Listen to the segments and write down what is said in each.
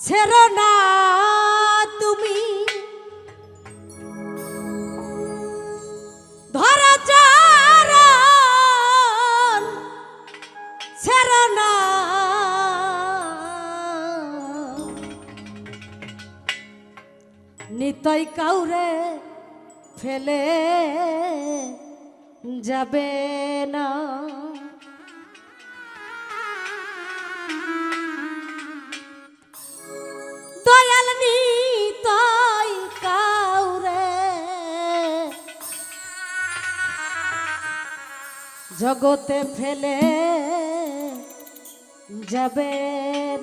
ছেড়ো না তুমি। ধর চরণ ছেড়ো না। নিতই কাউরে ফেলে যাবে না। জগতে ফেলে যাবে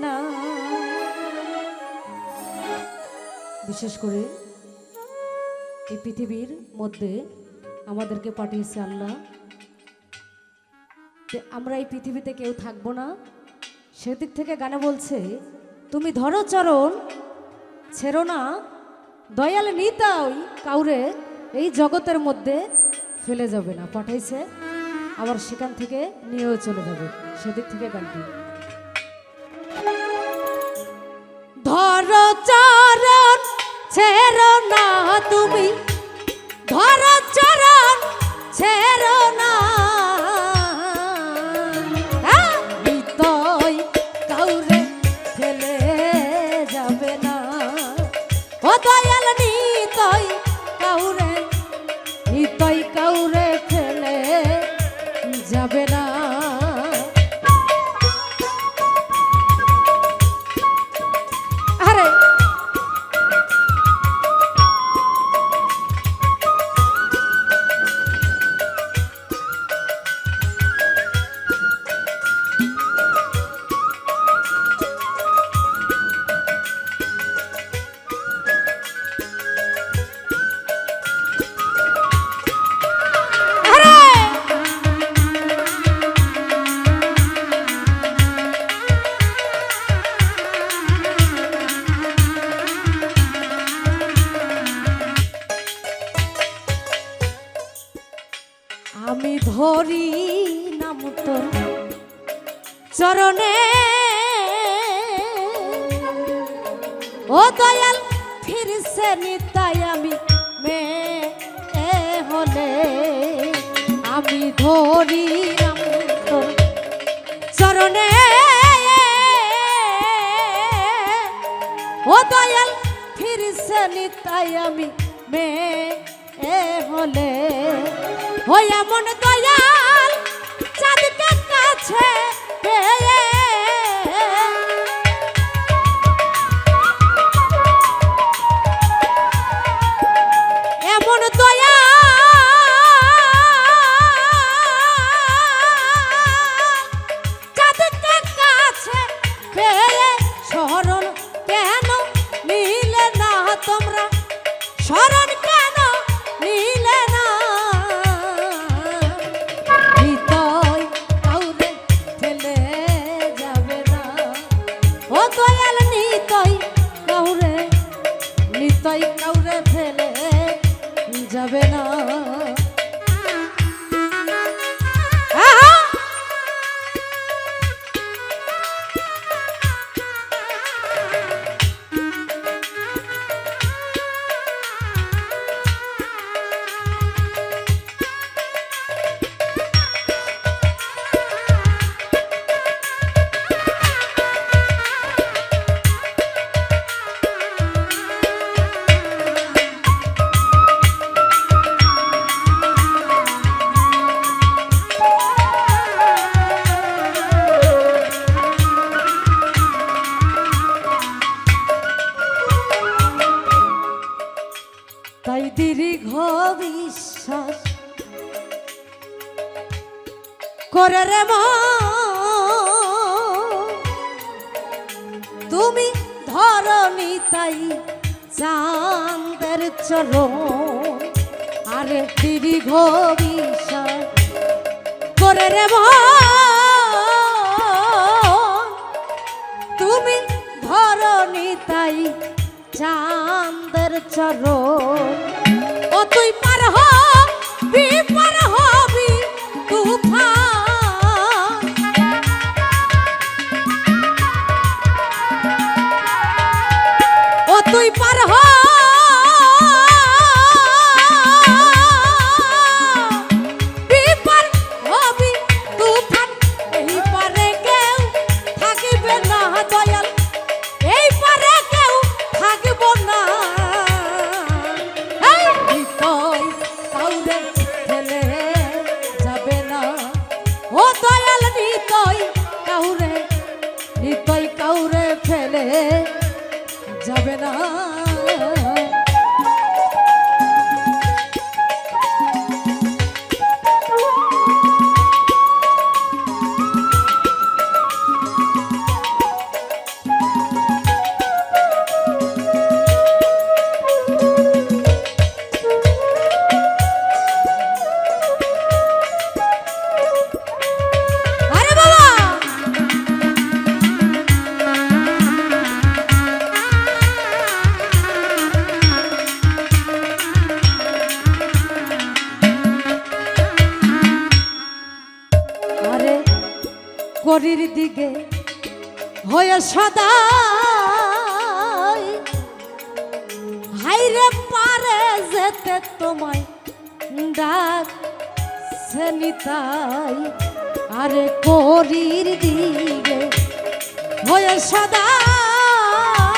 না। বিশেষ করে এই পৃথিবীর মধ্যে আমাদেরকে পাঠিয়েছে আল্লাহ। যে আমরা এই পৃথিবীতে কেউ থাকব না। সেদিক থেকে গানে বলছে, তুমি ধরো চরণ, ছেড়ো না। দয়াল নিতাই কাউরে এই জগতের মধ্যে ফেলে যাবে না। পাঠাইছে আবার সেখান থেকে নিয়েও চলে যাবে। সেদিক থেকে গানটি। ছেড়ো না তুমি। না। হ্যাঁ? যাবে না। ধরি নাম তোর চরণে। ও দয়াল ফিরছে নিতাই আমি মে হলে। আমি ধরি নাম তোর চরণে। ও দয়াল ফিরছে নিতাই আমি মে হলে ও এমন দয়াল চাঁদকে কাছে পেয়ে নিতই কাউরে ফেলে যাবে না। দীর্ঘ বিশ্বাস করে রে। তুমি ধরনি তাই চাঁদের চরণ আরে দীর্ঘ বিশ্বাস করে রে। তুমি ধরনি তাই চাঁদের চরণ না ঘড়ির দিকে হয়ে সদাই। হাইরে পারে যেতে তোমায় ডাক তাই আরে করির দিকে হয়ে সদাই।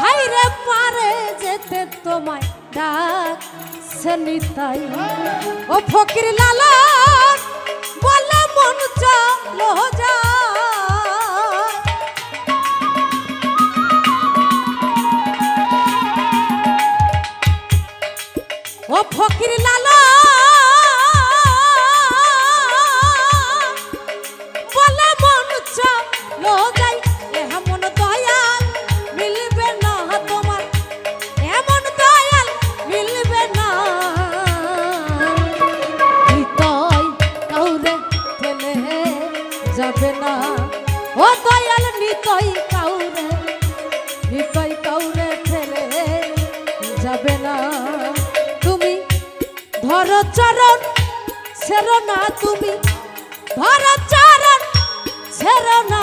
হাইরে পারে যেতে তোমায় ডাক সেনিতাই ও ফকির লালা। ফকির লাল থাকবে না। তুমি ধরো চরণ ছেড়ো না তুমি। ধরো চরণ ছেড়ো না।